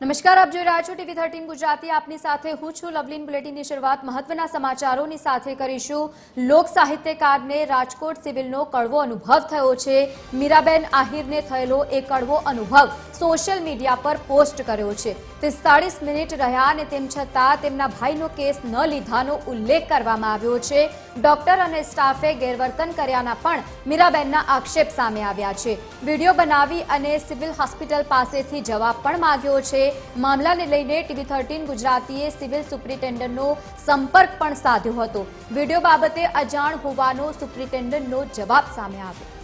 નમસ્કાર, આપ જોઈ રહ્યા છો ટીવી થર્ટીન ગુજરાતી. આપની સાથે હું છું લવલીન બુલેટિનની શરૂઆત. મહત્વના સમાચારોની સાથે કરીશું. લોક સાહિત્યકારને રાજકોટ સિવિલનો કડવો અનુભવ થયો છે. મીરાબેન આહિરને થયેલો એ કડવો અનુભવ સોશિયલ મીડિયા પર પોસ્ટ કર્યો છે. પિસ્તાળીસ મિનિટ રહ્યા અને તેમ છતાં તેમના ભાઈનો કેસ ન લીધાનો ઉલ્લેખ કરવામાં આવ્યો છે. ડોક્ટર અને સ્ટાફે ગેરવર્તન કર્યાના પણ મીરાબેનના આક્ષેપ સામે આવ્યા છે. વીડિયો બનાવી અને સિવિલ હોસ્પિટલ પાસેથી જવાબ પણ માંગ્યો છે. મામલાને લઈને ટીવી થર્ટીન ગુજરાતીએ સિવિલ સુપ્રિન્ટેન્ડન્ટનો સંપર્ક પણ સાધ્યો હતો. વીડિયો બાબતે અજાણ હોવાનો સુપ્રિન્ટેન્ડન્ટનો જવાબ સામે આવ્યો.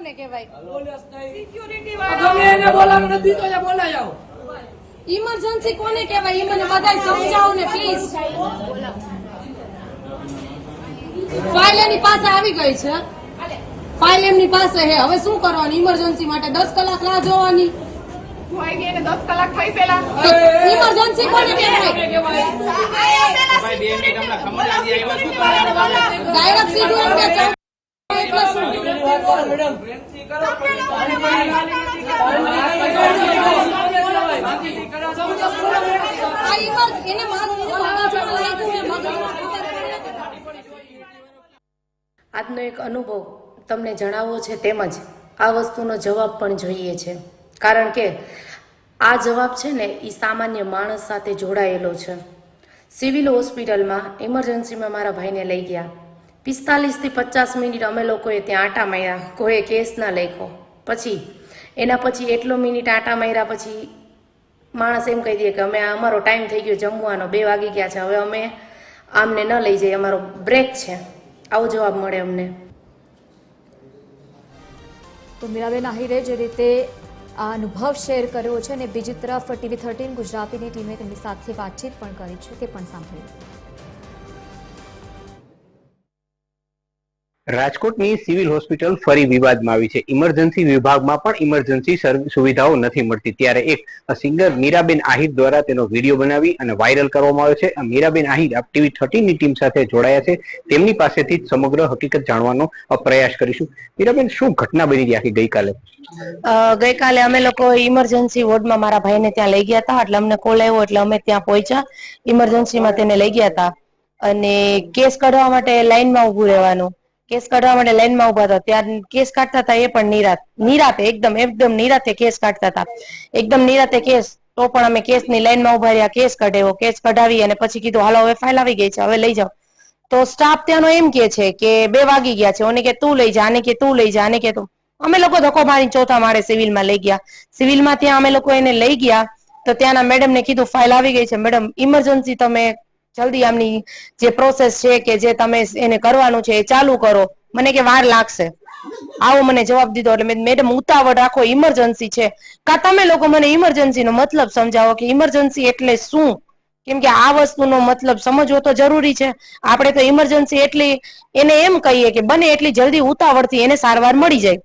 કોને કહેવાય? ગમે એને બોલાવવાનું નથી તો અહીંયા બોલાઈ આવો. ઇમરજન્સી કોને કહેવાય? એ મને બધાય સમજાવો ને પ્લીઝ ફાઇલ એની પાસે આવી ગઈ છે. ફાઇલ એમની પાસે હે હવે શું કરવાનું? ઇમરજન્સી માટે દસ કલાક રાહ જોવાની. હોય ગઈ એને દસ કલાક થઈ પેલા. ઇમરજન્સી કોને કહેવાય? ડાયરેક્ટ સીધું એમ કે ચૌદ એટલે શું? મેડમ પ્રેમથી કરો આ ઇમર એને મારું મગજમાં લાગ્યું હે, મગજમાં ખબર પડે. આજનો એક અનુભવ તમને જણાવવો છે તેમજ આ વસ્તુનો જવાબ પણ જોઈએ છે. કારણ કે આ જવાબ છે ને એ સામાન્ય માણસ સાથે જોડાયેલો છે. સિવિલ હોસ્પિટલમાં ઇમરજન્સીમાં મારા ભાઈને લઈ ગયા. પિસ્તાલીસથી પચાસ મિનિટ અમે લોકોએ ત્યાં આટા માર્યા. કોઈએ કેસ ના લખ્યો. પછી, એના પછી એટલો મિનિટ આટા માર્યા પછી માણસ એમ કહી દે કે અમે અમારો ટાઈમ થઈ ગયો, જમવાનો બે વાગી ગયા છે. હવે અમે આમને ન લઈ જઈએ. અમારો બ્રેક છે. આવો જવાબ મળે અમને. તો મીરાબેન, આહિરે જે રીતે આ અનુભવ શેર કર્યો છે અને બીજી તરફ ટીવી થર્ટીન ગુજરાતીની ટીમે તેમની સાથે વાતચીત પણ કરી છે. તે પણ સાંભળ્યું. રાજકોટની સિવિલ હોસ્પિટલ ફરી વિવાદમાં આવી છે. ઇમરજન્સી વિભાગમાં પણ ઇમરજન્સી સુવિધાઓ નથી મળતી. ત્યારે એક સિંગર મીરાબેન આહિર દ્વારા તેનો વીડિયો બનાવી અને વાયરલ કરવામાં આવ્યો છે. મીરાબેન આહિર આપ ટીવી થર્ટીનની ટીમ સાથે જોડાયા છે. તેમની પાસેથી જ સમગ્ર હકીકત જાણવાનો પ્રયાસ કરીશું. મીરાબેન, શું ઘટના બની હતી આખી ગઈકાલે? ગઈકાલે અમે લોકો ઇમરજન્સી વોર્ડમાં મારા ભાઈને ત્યાં લઈ ગયા હતા. એટલે અમને કોલ આવ્યો, એટલે અમે ત્યાં પહોંચ્યા. ઇમરજન્સીમાં તેને લઈ ગયા હતા. અને કેસ કાઢવા માટે લાઈનમાં ઊભું રહેવાનું. કેસ કાઢવા માટે લાઈનમાં ઊભા હતા. ત્યાં કેસ કાઢતા હતા એ પણ નિરાત, નિરાતે, એકદમ એકદમ નિરાતે કેસ કાઢતા હતા. એકદમ નિરાતે કેસ, તો પણ અમે કેસની લાઈનમાં ઊભા રહ્યા, કેસ કઢાવ્યો, કેસ કઢાવી અને પછી કીધું, હાલો, હવે ફાઇલ આવી ગઈ છે, હવે લઈ જાઓ. તો સ્ટાફ ત્યાંનો એમ કે છે કે બે વાગી ગયા છે. ઓને કે, તું લઈ જા, આને કે, તું લઈ જા, આને કે, તું. અમે લોકો ધક્કો મારી ચોથા માળે સિવિલમાં લઈ ગયા. સિવિલમાં ત્યાં અમે લોકો એને લઈ ગયા. તો ત્યાંના મેડમ ને કીધું ફાઇલ આવી ગઈ છે. મેડમ ઇમરજન્સી તમે જલ્દી આમની જે પ્રોસેસ છે કે જે તમે એને કરવાનું છે એ ચાલુ કરો. મને કે વાર લાગશે. આવો મને જવાબ દીધો એટલે મેડમ, ઉતાવળ રાખો ઇમરજન્સી છે. કા તમે લોકો મને ઇમરજન્સી નો મતલબ સમજાવો કે ઇમરજન્સી એટલે શું? કેમ કે આ વસ્તુનો મતલબ સમજવો તો જરૂરી છે. આપણે તો ઇમરજન્સી એટલી એને એમ કહીએ કે બને એટલી જલ્દી ઉતાવળથી એને સારવાર મળી જાય.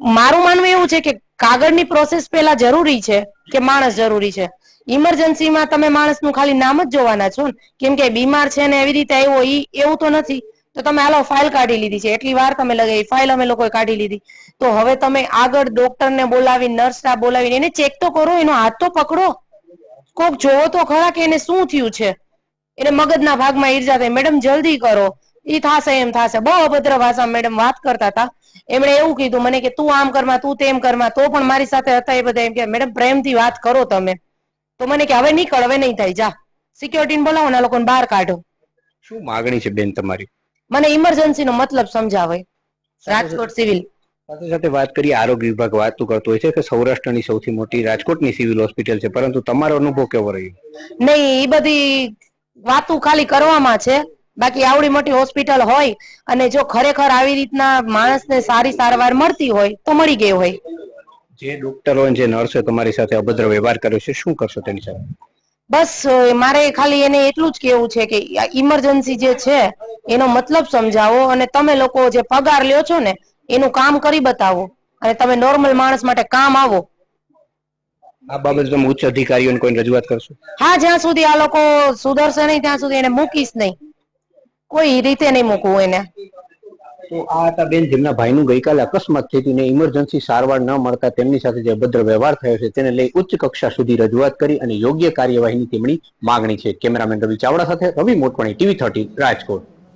મારું માનવું એવું છે કે કાગળની પ્રોસેસ પહેલા જરૂરી છે કે માણસ જરૂરી છે. ઇમરજન્સીમાં તમે માણસનું ખાલી નામ જ જોવાના છો ને. કેમ કે બીમાર છે ને એવી રીતે આવ્યો ઈ એવું તો નથી. તો તમે હાલો ફાઇલ કાઢી લીધી છે. એટલી વાર તમે લગાવી ફાઇલ અમે લોકોએ કાઢી લીધી. તો હવે તમે આગળ ડોક્ટરને બોલાવી નર્સના બોલાવીને, એને ચેક તો કરો, એનો હાથ તો પકડો. કોક જોવો તો ખરા કે એને શું થયું છે? એને મગજના ભાગમાં ઈર્જા થઈ. મેડમ, જલ્દી કરો. ઈ થાશે, એમ થાશે. બહુ અભદ્ર ભાષા મેડમ વાત કરતા હતા. એમણે એવું કીધું, મને કે તું આમ કરમાં તું તેમ કરમાં તો પણ મારી સાથે હતા એ બધા એમ કે, મેડમ, પ્રેમથી વાત કરો તમે. તો મને કે હવે નીકળ હવે નહીં થાય જા. સિક્યોરિટીને બોલાવો ને લોકોને બહાર કાઢો. શું માગણી છે બેન તમારી? મને ઇમરજન્સી નો મતલબ સમજાવે. રાજકોટ સિવિલ સાથે સાથે વાત કરીએ આરોગ્ય વિભાગ વાતો કરતો હોય છે કે સૌરાષ્ટ્રની સૌથી મોટી રાજકોટની સિવિલ હોસ્પિટલ છે પરંતુ તમારો અનુભવ કેવો રહ્યો? નહીં એ બધી વાતો ખાલી કરવામાં છે. બાકી આવડી મોટી હોસ્પિટલ હોય અને જો ખરેખર આવી રીતના માણસને સારી સારવાર મળતી હોય તો મળી ગઈ હોય. જે ડોક્ટરો જે નર્સે તમારી સાથે અભદ્ર વ્યવહાર કર્યો છે શું કરશો તેની સાથે? બસ મારે ખાલી એને એટલું જ કેવું છે કે ઇમરજન્સી જે છે એનો મતલબ સમજાવો અને તમે લોકો જે પગાર લ્યો છો ને એનું કામ કરી બતાવો અને તમે નોર્મલ માણસ માટે કામ આવો. આ બાબતે તમે ઉચ્ચ અધિકારીઓને કોઈ રજૂઆત કરશો? હા જ્યાં સુધી આ લોકો સુધરશે નહીં ત્યાં સુધી એને મૂકીશ નહીં. કોઈ રીતે નહીં મૂકવું એને. તો આ હતા બેન, જેમના ભાઈનું ગઈકાલે અકસ્માત થયું હતું ને ઇમરજન્સી સારવાર ન મળતા તેમની સાથે જે અભદ્ર વ્યવહાર થયો છે તેને લઈ ઉચ્ચ કક્ષા સુધી રજૂઆત કરી અને યોગ્ય કાર્યવાહીની તેમની માગણી છે. કેમેરામેન રવિ ચાવડા સાથે, રવિ મોટવાણી ટીવી થર્ટી રાજકોટ.